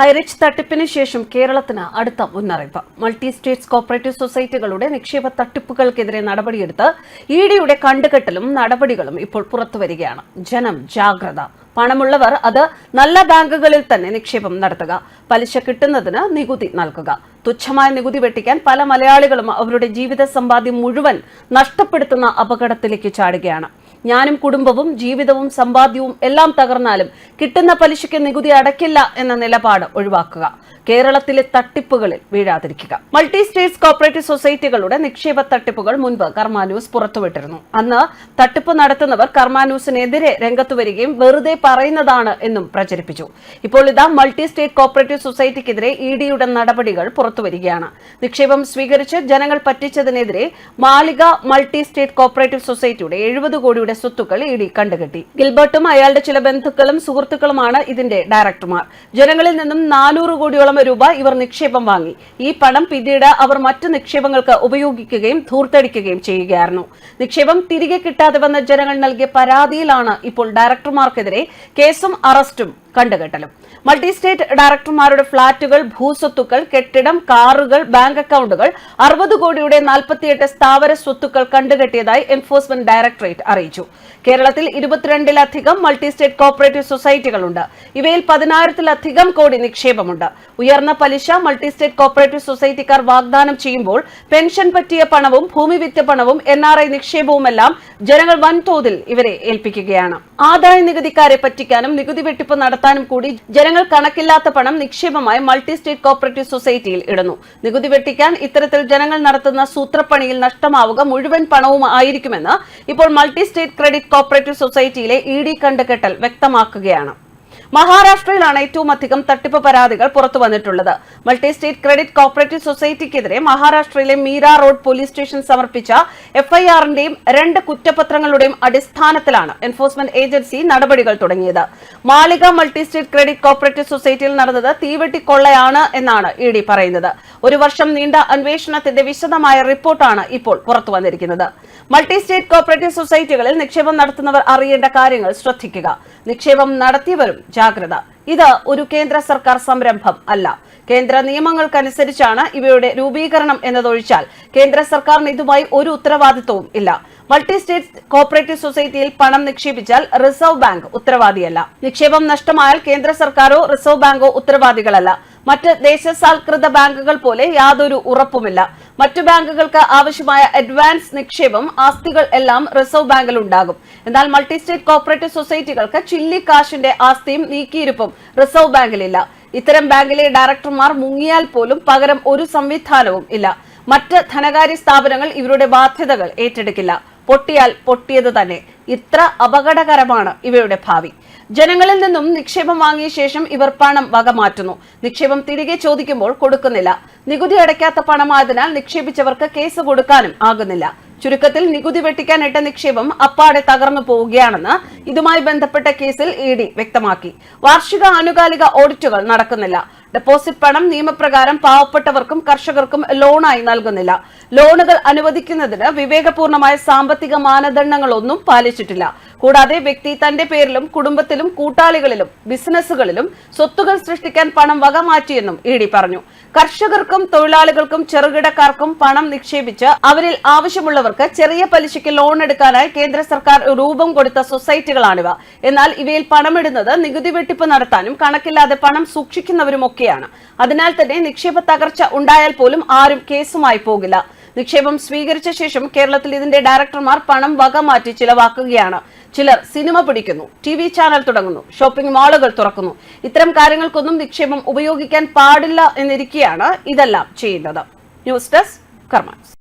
ഹൈറിച്ച് തട്ടിപ്പിന് ശേഷം കേരളത്തിന് അടുത്ത മുന്നറിയിപ്പ്. മൾട്ടി സ്റ്റേറ്റ്സ് കോപ്പറേറ്റീവ് സൊസൈറ്റികളുടെ നിക്ഷേപ തട്ടിപ്പുകൾക്കെതിരെ നടപടിയെടുത്ത് ഇ ഡിയുടെ കണ്ടുകെട്ടലും നടപടികളും ഇപ്പോൾ പുറത്തുവരികയാണ് ജനം ജാഗ്രത. പണമുള്ളവർ അത് നല്ല ബാങ്കുകളിൽ തന്നെ നിക്ഷേപം നടത്തുക. പലിശ കിട്ടുന്നതിന് നികുതി നൽകുക. തുച്ഛമായ നികുതി വെട്ടിക്കാൻ പല മലയാളികളും അവരുടെ ജീവിത സമ്പാദ്യം മുഴുവൻ നഷ്ടപ്പെടുത്തുന്ന അപകടത്തിലേക്ക് ചാടുകയാണ്. ഞാനും കുടുംബവും ജീവിതവും സമ്പാദ്യവും എല്ലാം തകർന്നാലും കിട്ടുന്ന പലിശയ്ക്ക് നികുതി അടയ്ക്കില്ല എന്ന നിലപാട് ഒഴിവാക്കുക. കേരളത്തിലെ തട്ടിപ്പുകളിൽ വീഴാതിരിക്കുക. മൾട്ടി സ്റ്റേറ്റ്സ് കോപ്പറേറ്റീവ് സൊസൈറ്റികളുടെ നിക്ഷേപ തട്ടിപ്പുകൾ മുൻപ് കർമാന്യൂസ് പുറത്തുവിട്ടിരുന്നു. അന്ന് തട്ടിപ്പ് നടത്തുന്നവർ കർമാന്യൂസിനെതിരെ രംഗത്തു വരികയും വെറുതെ പറയുന്നതാണ് എന്നും പ്രചരിപ്പിച്ചു. ഇപ്പോൾ ഇതാ മൾട്ടി സ്റ്റേറ്റ് കോപ്പറേറ്റീവ് സൊസൈറ്റിക്കെതിരെ ഇ ഡിയുടെ നടപടികൾ പുറത്തുവരികയാണ്. നിക്ഷേപം സ്വീകരിച്ച് ജനങ്ങൾ പറ്റിച്ചതിനെതിരെ മാളിക മൾട്ടി സ്റ്റേറ്റ് കോപ്പറേറ്റീവ് സൊസൈറ്റിയുടെ എഴുപത് കോടിയുടെ സ്വത്തുക്കൾ ഇ ഡി കണ്ടുകെട്ടി. ഗിൽബർട്ടും അയാളുടെ ചില ബന്ധുക്കളും സുഹൃത്തുക്കളുമാണ് ഇതിന്റെ ഡയറക്ടർമാർ. ജനങ്ങളിൽ നിന്നും നാനൂറ് കോടിയോളം രൂപ ഇവർ നിക്ഷേപം വാങ്ങി. ഈ പണം പിന്നീട് അവർ മറ്റു നിക്ഷേപങ്ങൾക്ക് ഉപയോഗിക്കുകയും ധൂർത്തടിക്കുകയും ചെയ്യുകയായിരുന്നു. നിക്ഷേപം തിരികെ കിട്ടാതെ വന്ന ജനങ്ങൾ നൽകിയ പരാതിയിലാണ് ഇപ്പോൾ ഡയറക്ടർമാർക്കെതിരെ കേസും അറസ്റ്റും കണ്ടുകെട്ടലും. മൾട്ടി സ്റ്റേറ്റ് ഡയറക്ടർമാരുടെ ഫ്ളാറ്റുകൾ ഭൂസ്വത്തുക്കൾ കെട്ടിടം കാറുകൾ ബാങ്ക് അക്കൗണ്ടുകൾ അറുപത് കോടിയുടെ നാൽപ്പത്തിയെട്ട് സ്ഥാവര സ്വത്തുക്കൾ കണ്ടുകെട്ടിയതായി എൻഫോഴ്സ്മെന്റ് ഡയറക്ടറേറ്റ് അറിയിച്ചു. കേരളത്തിൽ ഇരുപത്തിരണ്ടിലധികം മൾട്ടി സ്റ്റേറ്റ് കോപ്പറേറ്റീവ് സൊസൈറ്റികളുണ്ട്. ഇവയിൽ പതിനായിരത്തിലധികം കോടി നിക്ഷേപമുണ്ട്. ഉയർന്ന പലിശ മൾട്ടി സ്റ്റേറ്റ് കോപ്പറേറ്റീവ് സൊസൈറ്റിക്കാർ വാഗ്ദാനം ചെയ്യുമ്പോൾ പെൻഷൻ പറ്റിയ പണവും ഭൂമി വിറ്റ പണവും എൻ ആർ ഐ നിക്ഷേപവുമെല്ലാം ജനങ്ങൾ വൻതോതിൽ ഇവരെ ഏൽപ്പിക്കുകയാണ്. ആദായ നികുതിക്കാരെ പറ്റിക്കാനും നികുതി വെട്ടിപ്പ് നടത്താനും കൂടി ജനങ്ങൾ കണക്കില്ലാത്ത പണം നിക്ഷേപമായി മൾട്ടി സ്റ്റേറ്റ് കോപ്പറേറ്റീവ് സൊസൈറ്റിയിൽ ഇടുന്നു. നികുതി വെട്ടിക്കാൻ ഇത്തരത്തിൽ ജനങ്ങൾ നടത്തുന്ന സൂത്രപ്പണിയിൽ നഷ്ടമാവുക മുഴുവൻ പണവും ആയിരിക്കുമെന്ന് ഇപ്പോൾ മൾട്ടി സ്റ്റേറ്റ് ക്രെഡിറ്റ് കോപ്പറേറ്റീവ് സൊസൈറ്റിയിലെ ഇ ഡി കണ്ടുകെട്ടൽ വ്യക്തമാക്കുകയാണ്. മഹാരാഷ്ട്രയിലാണ് ഏറ്റവും അധികം തട്ടിപ്പ് പരാതികൾ പുറത്തു വന്നിട്ടുള്ളത്. മൾട്ടി സ്റ്റേറ്റ് ക്രെഡിറ്റ് കോപ്പറേറ്റീവ് സൊസൈറ്റിക്കെതിരെ മഹാരാഷ്ട്രയിലെ മീര റോഡ് പോലീസ് സ്റ്റേഷൻ സമർപ്പിച്ച എഫ്ഐആറിന്റെയും രണ്ട് കുറ്റപത്രങ്ങളുടെയും അടിസ്ഥാനത്തിലാണ് എൻഫോഴ്സ്മെന്റ് ഏജൻസി നടപടികൾ തുടങ്ങിയത്. മാളിക മൾട്ടി സ്റ്റേറ്റ് ക്രെഡിറ്റ് കോപ്പറേറ്റീവ് സൊസൈറ്റിയിൽ നടന്നത് തീവെട്ടിക്കൊള്ളയാണ് എന്നാണ് ഇ ഡി പറയുന്നത്. ഒരു വർഷം നീണ്ട അന്വേഷണത്തിന്റെ വിശദമായ റിപ്പോർട്ടാണ് ഇപ്പോൾ പുറത്തു വന്നിരിക്കുന്നത്. മൾട്ടി സ്റ്റേറ്റ് കോപ്പറേറ്റീവ് സൊസൈറ്റികളിൽ നിക്ഷേപം നടത്തുന്നവർ അറിയേണ്ട കാര്യങ്ങൾ ശ്രദ്ധിക്കുക. നിക്ഷേപം നടത്തിയവരും ജാഗ്രത. ഇത് ഒരു കേന്ദ്ര സർക്കാർ സംരംഭം അല്ല. കേന്ദ്ര നിയമങ്ങൾക്കനുസരിച്ചാണ് ഇവയുടെ രൂപീകരണം എന്നതൊഴിച്ചാൽ കേന്ദ്ര സർക്കാരിന് ഇതുമായി ഒരു ഉത്തരവാദിത്വവും ഇല്ല. മൾട്ടി സ്റ്റേറ്റ് കോപ്പറേറ്റീവ് സൊസൈറ്റിയിൽ പണം നിക്ഷേപിച്ചാൽ റിസർവ് ബാങ്ക് ഉത്തരവാദിയല്ല. നിക്ഷേപം നഷ്ടമായാൽ കേന്ദ്ര സർക്കാരോ റിസർവ് ബാങ്കോ ഉത്തരവാദികളല്ല. മറ്റ് ദേശസാൽകൃത ബാങ്കുകൾ പോലെ യാതൊരു ഉറപ്പുമില്ല. മറ്റു ബാങ്കുകൾക്ക് ആവശ്യമായ അഡ്വാൻസ് നിക്ഷേപം ആസ്തികൾ എല്ലാം റിസർവ് ബാങ്കിൽ ഉണ്ടാകും എന്നാൽ മൾട്ടി സ്റ്റേറ്റ് കോപ്പറേറ്റീവ് സൊസൈറ്റികൾക്ക് ചില്ലി കാശിന്റെ ആസ്തിയും നീക്കിയിരുപ്പും റിസർവ് ബാങ്കിലില്ല. ഇത്തരം ബാങ്കിലെ ഡയറക്ടർമാർ മുങ്ങിയാൽ പോലും പകരം ഒരു സംവിധാനവും ഇല്ല. മറ്റ് ധനകാര്യ സ്ഥാപനങ്ങൾ ഇവരുടെ ബാധ്യതകൾ ഏറ്റെടുക്കില്ല. പൊട്ടിയാൽ പൊട്ടിയത് തന്നെ. ഇത്ര അപകടകരമാണ് ഇവയുടെ ഭാവി. ജനങ്ങളിൽ നിന്നും നിക്ഷേപം വാങ്ങിയ ശേഷം ഇവർ പണം വക മാറ്റുന്നു. നിക്ഷേപം തിരികെ ചോദിക്കുമ്പോൾ കൊടുക്കുന്നില്ല. നികുതി അടയ്ക്കാത്ത പണമായതിനാൽ നിക്ഷേപിച്ചവർക്ക് കേസ് കൊടുക്കാനും ആകുന്നില്ല. ചുരുക്കത്തിൽ നികുതി വെട്ടിക്കാനിട്ട നിക്ഷേപം അപ്പാടെ തകർന്നു പോവുകയാണെന്ന് ഇതുമായി ബന്ധപ്പെട്ട കേസിൽ ഇ ഡി വ്യക്തമാക്കി. വാർഷിക ആനുകാലിക ഓഡിറ്റുകൾ നടക്കുന്നില്ല. ഡെപ്പോസിറ്റ് പണം നിയമപ്രകാരം പാവപ്പെട്ടവർക്കും കർഷകർക്കും ലോണായി നൽകുന്നില്ല. ലോണുകൾ അനുവദിക്കുന്നതിന് വിവേകപൂർണമായ സാമ്പത്തിക മാനദണ്ഡങ്ങളൊന്നും പാലിച്ചിട്ടില്ല. കൂടാതെ വ്യക്തി തന്റെ പേരിലും കുടുംബത്തിലും കൂട്ടാളികളിലും ബിസിനസ്സുകളിലും സ്വത്തുകൾ സൃഷ്ടിക്കാൻ പണം വക മാറ്റിയെന്നും ഇ ഡി പറഞ്ഞു. കർഷകർക്കും തൊഴിലാളികൾക്കും ചെറുകിടക്കാർക്കും പണം നിക്ഷേപിച്ച് അവരിൽ ആവശ്യമുള്ളവർക്ക് ചെറിയ പലിശയ്ക്ക് ലോൺ എടുക്കാനായി കേന്ദ്ര സർക്കാർ രൂപം കൊടുത്ത സൊസൈറ്റികളാണിവ. എന്നാൽ ഇവയിൽ പണമിടുന്നത് നികുതി വെട്ടിപ്പ് നടത്താനും കണക്കില്ലാതെ പണം സൂക്ഷിക്കുന്നവരുമൊക്കെയാണ് അതിനാൽ തന്നെ നിക്ഷേപ തകർച്ച ഉണ്ടായാൽ പോലും ആരും കേസുമായി പോകില്ല. നിക്ഷേപം സ്വീകരിച്ച ശേഷം കേരളത്തിൽ ഇതിന്റെ ഡയറക്ടർമാർ പണം വകമാറ്റി ചിലവാക്കുകയാണ്. ചിലർ സിനിമ പിടിക്കുന്നു ടി വി ചാനൽ തുടങ്ങുന്നു ഷോപ്പിംഗ് മാളുകൾ തുറക്കുന്നു. ഇത്തരം കാര്യങ്ങൾക്കൊന്നും നിക്ഷേപം ഉപയോഗിക്കാൻ പാടില്ല എന്നിരിക്കെയാണ് ഇതെല്ലാം ചെയ്യുന്നത്. News desk കർമാൻസ്.